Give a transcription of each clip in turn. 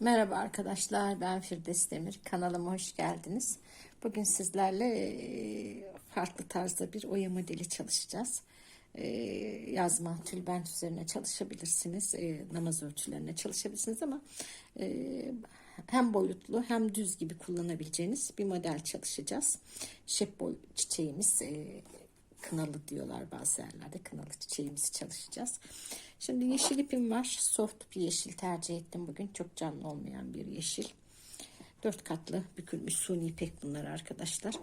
Merhaba arkadaşlar, ben Firdevs Demir. Kanalıma hoş geldiniz. Bugün sizlerle e, farklı tarzda bir oya modeli çalışacağız. E, Yazma, tülbent üzerine çalışabilirsiniz. e, Namaz ölçülerine çalışabilirsiniz ama hem boyutlu hem düz gibi kullanabileceğiniz bir model çalışacağız. Şep boy çiçeğimiz kınalı diyorlar bazı yerlerde. Kınalı çiçeğimizi çalışacağız. Şimdi yeşil ipim var. Soft bir yeşil tercih ettim bugün. Çok canlı olmayan bir yeşil. Dört katlı bükülmüş suni ipek bunlar arkadaşlar.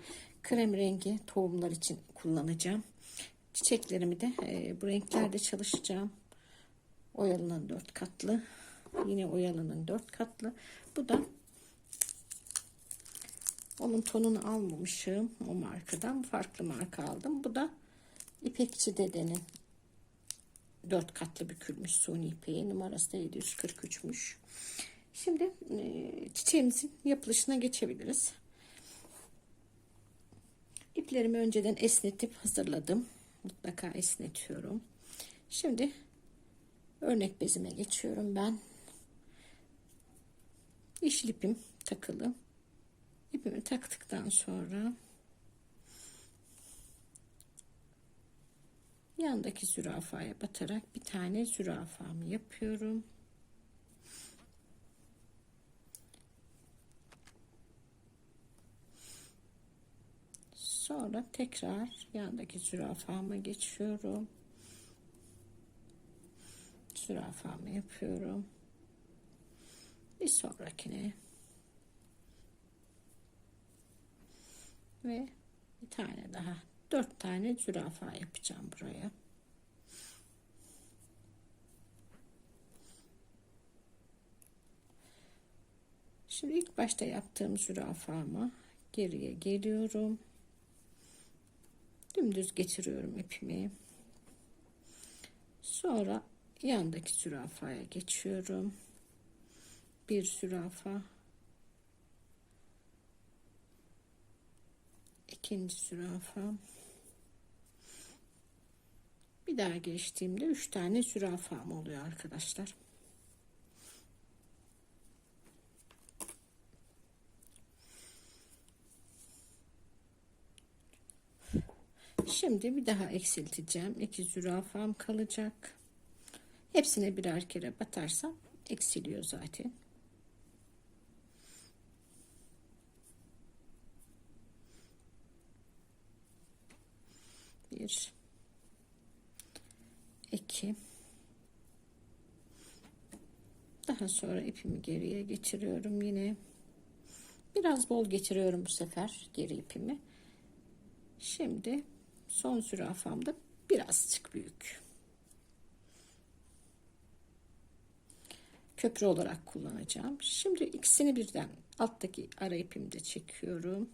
Krem rengi tohumlar için kullanacağım. Çiçeklerimi de e, bu renklerde çalışacağım. Oyalının dört katlı. Yine oyalının dört katlı. Bu da onun tonunu almamışım o markadan. Farklı marka aldım. Bu da İpekçi dedenin dört katlı bükülmüş suni ipeği. Numarası da 743'müş. Şimdi e, çiçeğimizin yapılışına geçebiliriz. İplerimi önceden esnetip hazırladım. Mutlaka esnetiyorum. Şimdi örnek bezime geçiyorum ben. Yeşil takılı. İpimi taktıktan sonra yandaki zürafaya batarak bir tane zürafamı yapıyorum. Sonra tekrar yandaki zürafama geçiyorum. Zürafamı yapıyorum. Bir sonrakine ve bir tane daha dört tane zürafa yapacağım buraya. Şimdi ilk başta yaptığım zürafama geriye geliyorum. Dümdüz geçiriyorum ipimi. Sonra yandaki zürafaya geçiyorum. Bir zürafa. İkinci zürafa. Bir daha geçtiğimde üç tane zürafam oluyor arkadaşlar. Şimdi bir daha eksilteceğim. İki zürafam kalacak. Hepsine birer kere batarsam eksiliyor zaten. Bir, iki. Daha sonra ipimi geriye geçiriyorum yine. Biraz bol geçiriyorum bu sefer geri ipimi. Şimdi son zürafamda birazcık büyük. Köprü olarak kullanacağım. Şimdi ikisini birden alttaki ara ipimi de çekiyorum.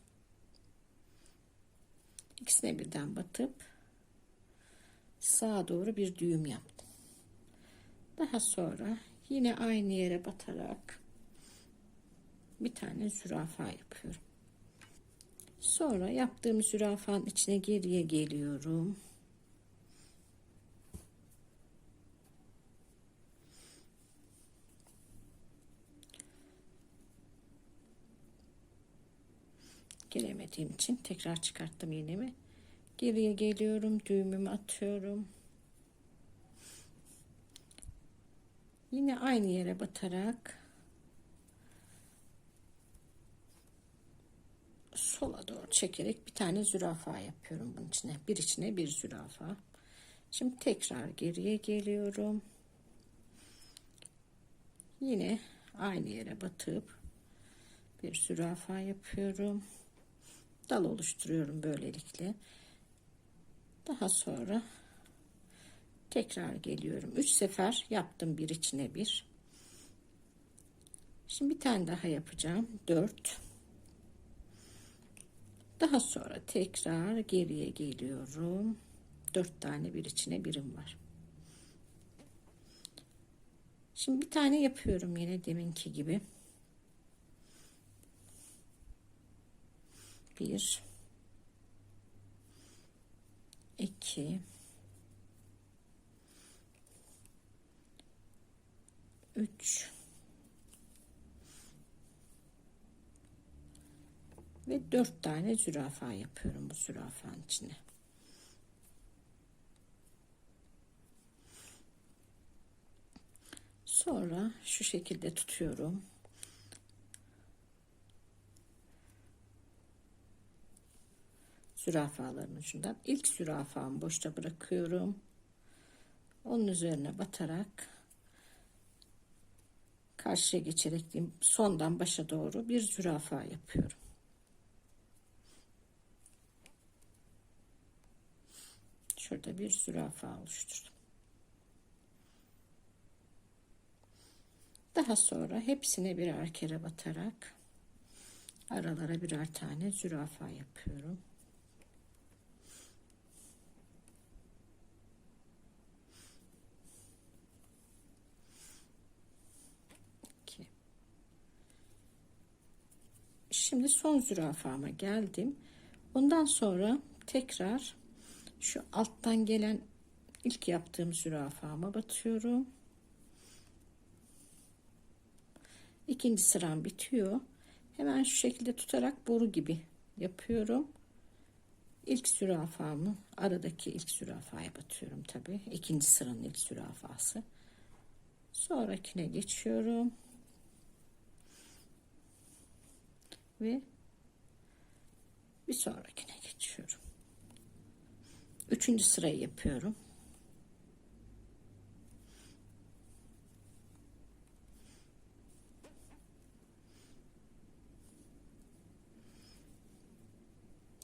İkisine birden batıp sağa doğru bir düğüm yaptım. Daha sonra yine aynı yere batarak bir tane zürafa yapıyorum. Sonra yaptığım zürafanın içine geriye geliyorum. Giremediğim için tekrar çıkarttım iğnemi. Geriye geliyorum. Düğümümü atıyorum. Yine aynı yere batarak sola doğru çekerek bir tane zürafa yapıyorum bunun içine. Bir içine bir zürafa. Şimdi tekrar geriye geliyorum. Yine aynı yere batıp bir zürafa yapıyorum. Dal oluşturuyorum böylelikle. Daha sonra tekrar geliyorum. Üç sefer yaptım bir içine bir. Şimdi bir tane daha yapacağım. Dört. Daha sonra tekrar geriye geliyorum. Dört tane bir içine birim var. Şimdi bir tane yapıyorum yine deminki gibi. Bir, 2 3 ve 4 tane zürafa yapıyorum bu zürafanın içine. Sonra şu şekilde tutuyorum. Zürafaların ucundan ilk zürafamı boşta bırakıyorum. Onun üzerine batarak karşıya geçerek sondan başa doğru bir zürafa yapıyorum. Şurada bir zürafa oluşturdum. Daha sonra hepsine birer kere batarak aralara birer tane zürafa yapıyorum. Şimdi son zürafama geldim. Ondan sonra tekrar şu alttan gelen ilk yaptığım zürafama batıyorum. İkinci sıram bitiyor. Hemen şu şekilde tutarak boru gibi yapıyorum. İlk zürafamı aradaki ilk zürafaya batıyorum tabi. İkinci sıranın ilk zürafası. Sonrakine geçiyorum. Ve bir sonrakine geçiyorum. Üçüncü sırayı yapıyorum.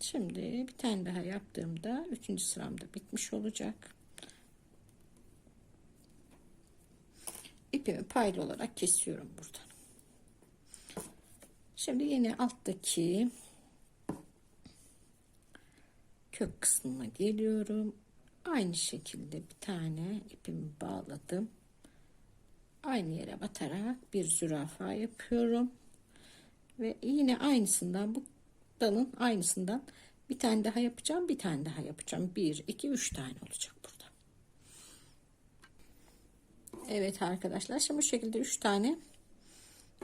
Şimdi bir tane daha yaptığımda üçüncü sıramda bitmiş olacak. İpimi paylı olarak kesiyorum buradan. Şimdi yine alttaki kök kısmına geliyorum. Aynı şekilde bir tane ipimi bağladım. Aynı yere batarak bir zürafa yapıyorum. Ve yine aynısından bu dalın aynısından bir tane daha yapacağım. Bir tane daha yapacağım. Bir, iki, üç tane olacak burada. Evet arkadaşlar. Şimdi bu şekilde üç tane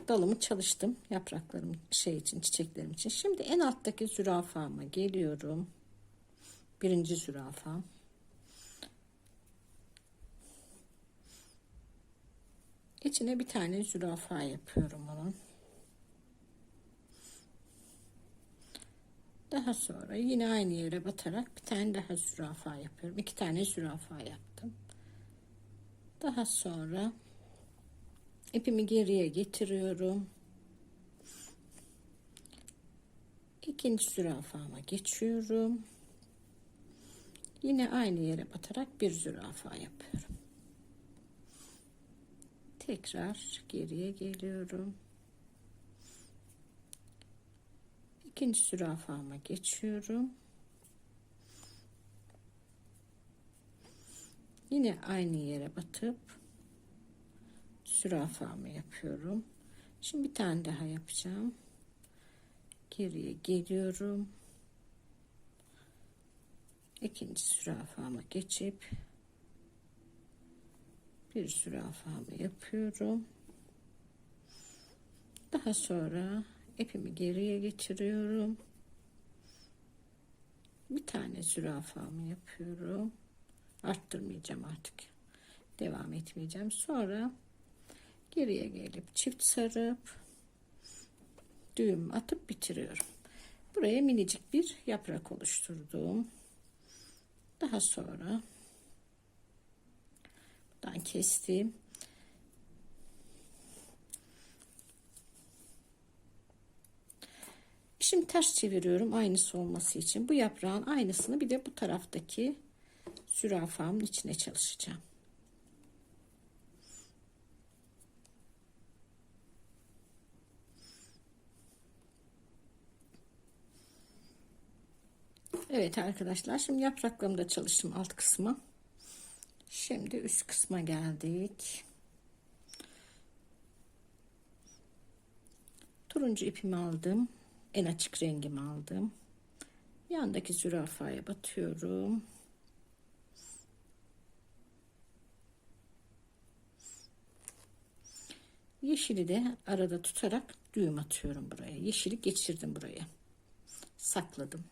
dalımı çalıştım. Yapraklarım şey için, çiçeklerim için. Şimdi en alttaki zürafama geliyorum. Birinci zürafa. İçine bir tane zürafa yapıyorum onun. Daha sonra yine aynı yere batarak bir tane daha zürafa yapıyorum. İki tane zürafa yaptım. Daha sonra ipimi geriye getiriyorum. İkinci zürafama geçiyorum. Yine aynı yere batarak bir zürafa yapıyorum. Tekrar geriye geliyorum. ikinci zürafama geçiyorum. Yine aynı yere batıp zürafamı yapıyorum. Şimdi bir tane daha yapacağım. Geriye geliyorum. İkinci zürafama geçip bir zürafamı yapıyorum. Daha sonra ipimi geriye geçiriyorum. Bir tane zürafamı yapıyorum. Arttırmayacağım artık. Devam etmeyeceğim. Sonra geriye gelip çift sarıp düğüm atıp bitiriyorum. Buraya minicik bir yaprak oluşturdum. Daha sonra buradan kestim. Şimdi ters çeviriyorum aynısı olması için. Bu yaprağın aynısını bir de bu taraftaki zürafamın içine çalışacağım. Evet arkadaşlar şimdi yapraklarımda çalıştım alt kısmı. Şimdi üst kısma geldik. Turuncu ipimi aldım en açık rengimi aldım. Yandaki zürafaya batıyorum. Yeşili de arada tutarak düğüm atıyorum buraya. Yeşili geçirdim buraya. sakladım.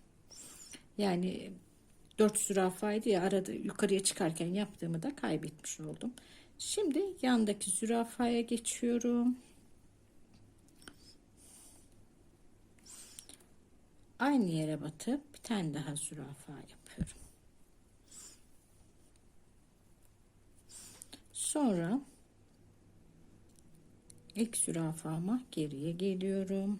Yani dört zürafaydı ya arada yukarıya çıkarken yaptığımı da kaybetmiş oldum. Şimdi yandaki zürafaya geçiyorum. Aynı yere batıp bir tane daha zürafa yapıyorum. Sonra ilk zürafama geriye geliyorum.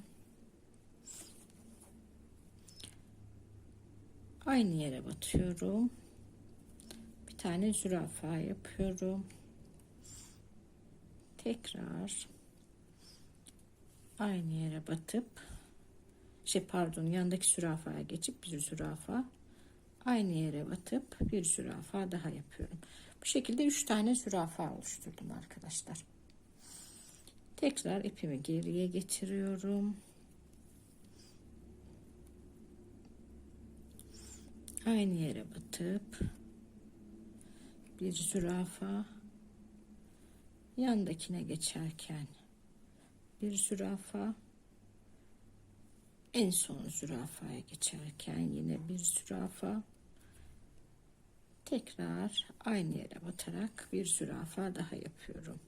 Aynı yere batıyorum. Bir tane zürafa yapıyorum. Tekrar aynı yere batıp şey pardon yandaki zürafaya geçip bir zürafa aynı yere batıp bir zürafa daha yapıyorum. Bu şekilde üç tane zürafa oluşturdum arkadaşlar. Tekrar ipimi geriye getiriyorum. Aynı yere batıp bir zürafa yandakine geçerken bir zürafa en son zürafaya geçerken yine bir zürafa tekrar aynı yere batarak bir zürafa daha yapıyorum.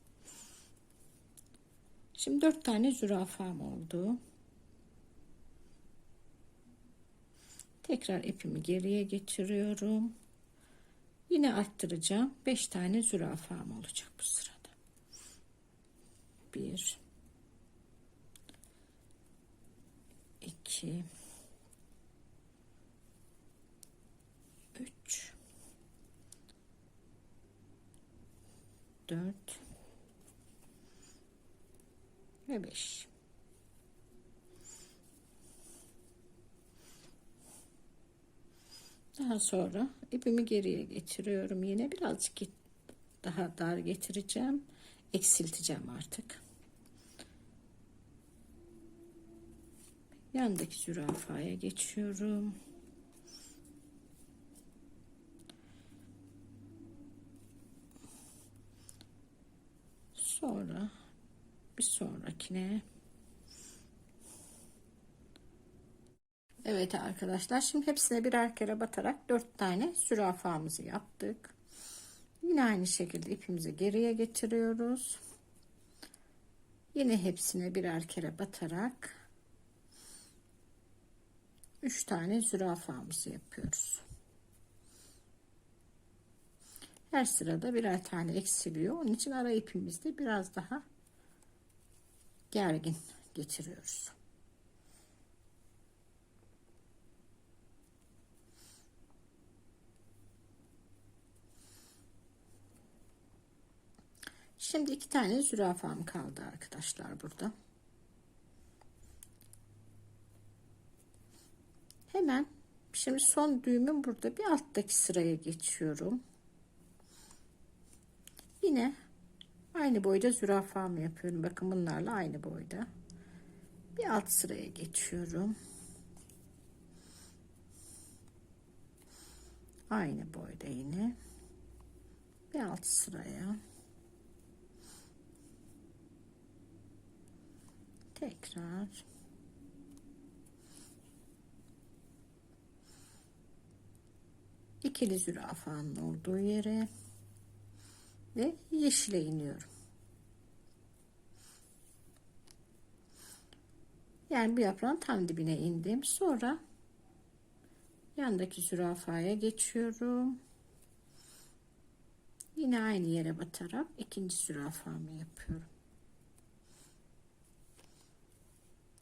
Şimdi dört tane zürafam oldu. Tekrar ipimi geriye getiriyorum. Yine arttıracağım. Beş tane zürafam olacak bu sırada. Bir, iki, üç, dört ve beş. Daha sonra ipimi geriye getiriyorum. Yine birazcık daha dar getireceğim. Eksilteceğim artık. Yandaki zürafaya geçiyorum. Sonra bir sonrakine Evet arkadaşlar şimdi hepsine birer kere batarak dört tane zürafamızı yaptık. Yine aynı şekilde ipimizi geriye getiriyoruz. Yine hepsine birer kere batarak üç tane zürafamızı yapıyoruz. Her sırada birer tane eksiliyor. Onun için ara ipimizde biraz daha gergin getiriyoruz. Şimdi iki tane zürafam kaldı arkadaşlar burada. Hemen şimdi son düğümüm burada bir alttaki sıraya geçiyorum. Yine aynı boyda zürafamı yapıyorum. Bakın bunlarla aynı boyda. Bir alt sıraya geçiyorum. Aynı boyda yine. Bir alt sıraya. Tekrar ikili zürafanın olduğu yere ve yeşile iniyorum. Yani bu yaprağın tam dibine indim. Sonra yandaki zürafaya geçiyorum. Yine aynı yere batarak ikinci zürafamı yapıyorum.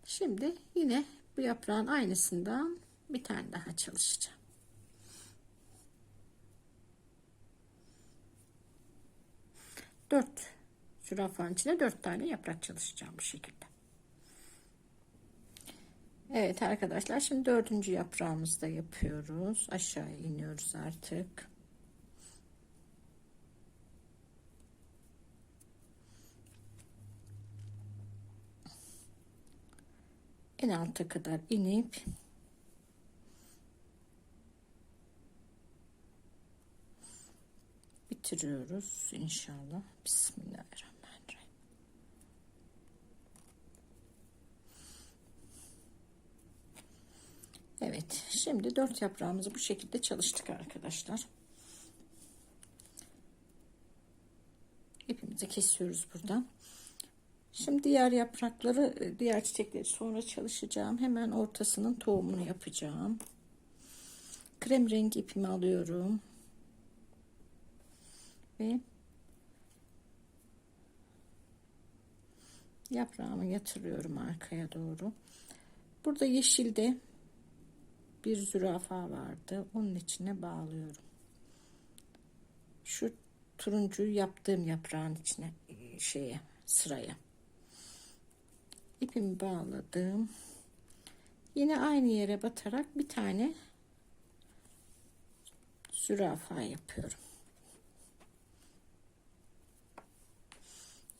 Şimdi yine bu yaprağın aynısından bir tane daha çalışacağım. Dört zürafanın içine dört tane yaprak çalışacağım bu şekilde. Evet arkadaşlar şimdi dördüncü yaprağımızı da yapıyoruz. Aşağı iniyoruz artık. En alta kadar inip bitiriyoruz inşallah. Bismillahirrahmanirrahim. Evet şimdi dört yaprağımızı bu şekilde çalıştık arkadaşlar. İpimizi kesiyoruz buradan. Şimdi diğer yaprakları, diğer çiçekleri sonra çalışacağım. Hemen ortasının tohumunu yapacağım. Krem rengi ipimi alıyorum. Ve yaprağımı yatırıyorum arkaya doğru. Burada yeşilde bir zürafa vardı. Onun içine bağlıyorum. Şu turuncuyu yaptığım yaprağın içine şeye sıraya ipimi bağladım. Yine aynı yere batarak bir tane zürafa yapıyorum.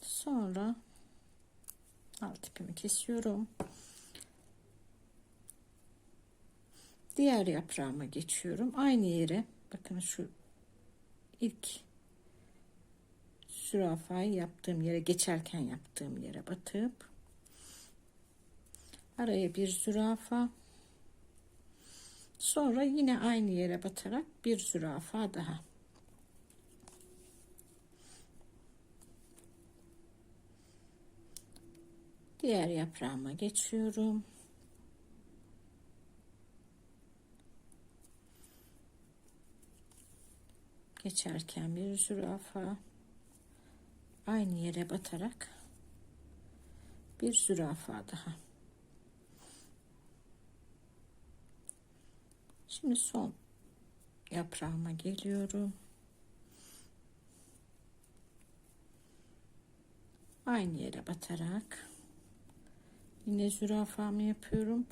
Sonra alt ipimi kesiyorum. Diğer yaprağıma geçiyorum. Aynı yere bakın şu ilk zürafayı yaptığım yere geçerken yaptığım yere batıp araya bir zürafa. Sonra yine aynı yere batarak bir zürafa daha. Diğer yaprağıma geçiyorum. Geçerken bir zürafa. Aynı yere batarak bir zürafa daha Şimdi son yaprağıma geliyorum. Aynı yere batarak yine zürafamı yapıyorum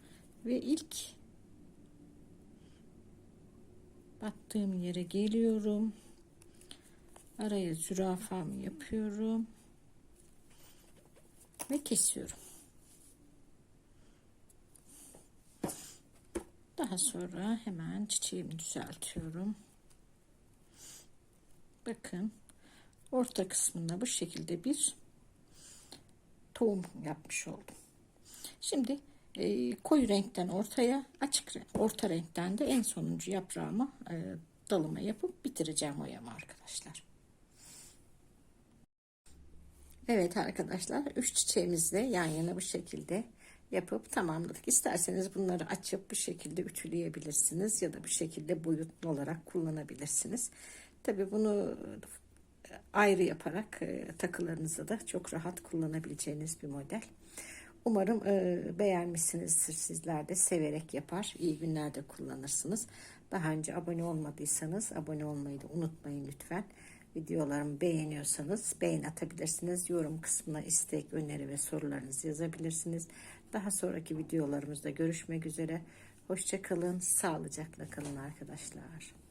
ve ilk battığım yere geliyorum. Araya zürafamı yapıyorum ve kesiyorum. Daha sonra hemen çiçeğimi düzeltiyorum. Bakın orta kısmında bu şekilde bir tohum yapmış oldum. Şimdi e, koyu renkten ortaya açık renk, orta renkten de en sonuncu yaprağıma e, dalıma yapıp bitireceğim oyamı arkadaşlar. Evet arkadaşlar üç çiçeğimizle yan yana bu şekilde yapıp tamamladık. İsterseniz bunları açıp bu şekilde ütüleyebilirsiniz ya da bu şekilde boyutlu olarak kullanabilirsiniz. Tabi bunu ayrı yaparak e, takılarınızı da çok rahat kullanabileceğiniz bir model. Umarım e, beğenmişsinizdir sizler de severek yapar. iyi günlerde kullanırsınız. Daha önce abone olmadıysanız abone olmayı da unutmayın lütfen. Videolarımı beğeniyorsanız beğen atabilirsiniz. Yorum kısmına istek, öneri ve sorularınızı yazabilirsiniz. Daha sonraki videolarımızda görüşmek üzere. Hoşçakalın, sağlıcakla kalın arkadaşlar.